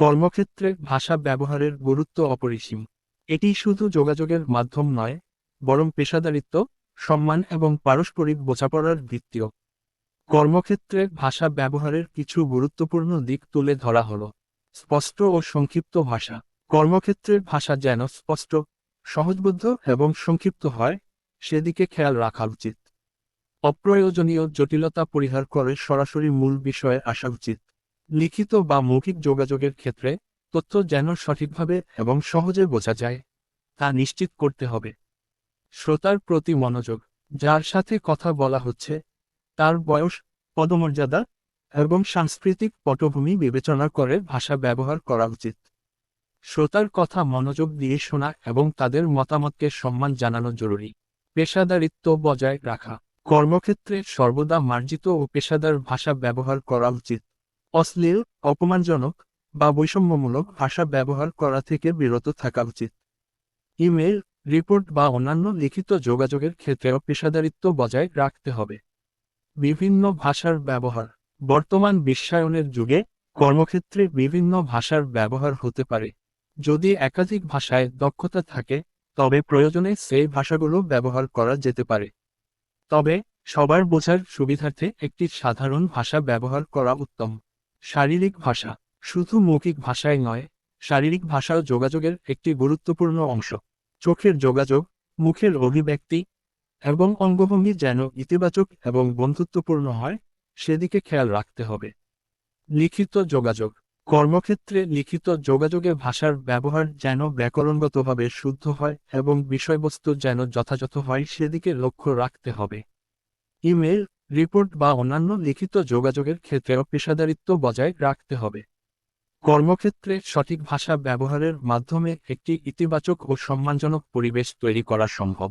কর্মক্ষেত্রে ভাষা ব্যবহারের গুরুত্ব অপরিসীম। এটি শুধু যোগাযোগের মাধ্যম নয়, বরং পেশাদারিত্ব, সম্মান এবং পারস্পরিক বোঝাপড়ার ভিত্তিও। কর্মক্ষেত্রে ভাষা ব্যবহারের কিছু গুরুত্বপূর্ণ দিক তুলে ধরা হল। স্পষ্ট ও সংক্ষিপ্ত ভাষা। কর্মক্ষেত্রের ভাষা যেন স্পষ্ট সহজবোধ্য এবং সংক্ষিপ্ত হয়, সেদিকে খেয়াল রাখা উচিত। অপ্রয়োজনীয় জটিলতা পরিহার করে সরাসরি মূল বিষয়ে আসা উচিত। লিখিত বা মৌখিক যোগাযোগের ক্ষেত্রে তথ্য যেন সঠিকভাবে এবং সহজে বোঝা যায়, তা নিশ্চিত করতে হবে। শ্রোতার প্রতি মনোযোগ, যার সাথে কথা বলা হচ্ছে, তার বয়স, পদমর্যাদা এবং সাংস্কৃতিক পটভূমি বিবেচনা করে ভাষা ব্যবহার করা উচিত। শ্রোতার কথা মনোযোগ দিয়ে শোনা এবং তাদের মতামতকে সম্মান জানানো জরুরি। পেশাদারিত্ব বজায় রাখা। কর্মক্ষেত্রে সর্বদা মার্জিত ও পেশাদার ভাষা ব্যবহার করা উচিত। অশ্লীল, অপমানজনক বা বৈষম্যমূলক ভাষা ব্যবহার করা থেকে বিরত থাকা উচিত। ইমেল, রিপোর্ট বা অন্যান্য লিখিত যোগাযোগের ক্ষেত্রেও পেশাদারিত্ব বজায় রাখতে হবে। বিভিন্ন ভাষার ব্যবহার। বর্তমান বিশ্বায়নের যুগে কর্মক্ষেত্রে বিভিন্ন ভাষার ব্যবহার হতে পারে। যদি একাধিক ভাষায় দক্ষতা থাকে, তবে প্রয়োজনে সেই ভাষাগুলো ব্যবহার করা যেতে পারে। তবে সবার বোঝার সুবিধার্থে একটি সাধারণ ভাষা ব্যবহার করা উত্তম। শারীরিক ভাষা শুধু মৌখিক ভাষায় নয়, শারীরিক ভাষাও যোগাযোগের একটি গুরুত্বপূর্ণ অংশ। চোখের যোগাযোগ, মুখের অভিব্যক্তি এবং অঙ্গভঙ্গি যেন ইতিবাচক এবং বন্ধুত্বপূর্ণ হয়, সেদিকে খেয়াল রাখতে হবে। লিখিত যোগাযোগ। কর্মক্ষেত্রে লিখিত যোগাযোগে ভাষার ব্যবহার যেন ব্যাকরণগতভাবে শুদ্ধ হয় এবং বিষয়বস্তু যেন যথাযথ হয়, সেদিকে লক্ষ্য রাখতে হবে। ইমেল রিপোর্ট বা অন্যান্য লিখিত যোগাযোগের ক্ষেত্রেও পেশাদারিত্ব বজায় রাখতে হবে। কর্মক্ষেত্রে সঠিক ভাষা ব্যবহারের মাধ্যমে একটি ইতিবাচক ও সম্মানজনক পরিবেশ তৈরি করা সম্ভব।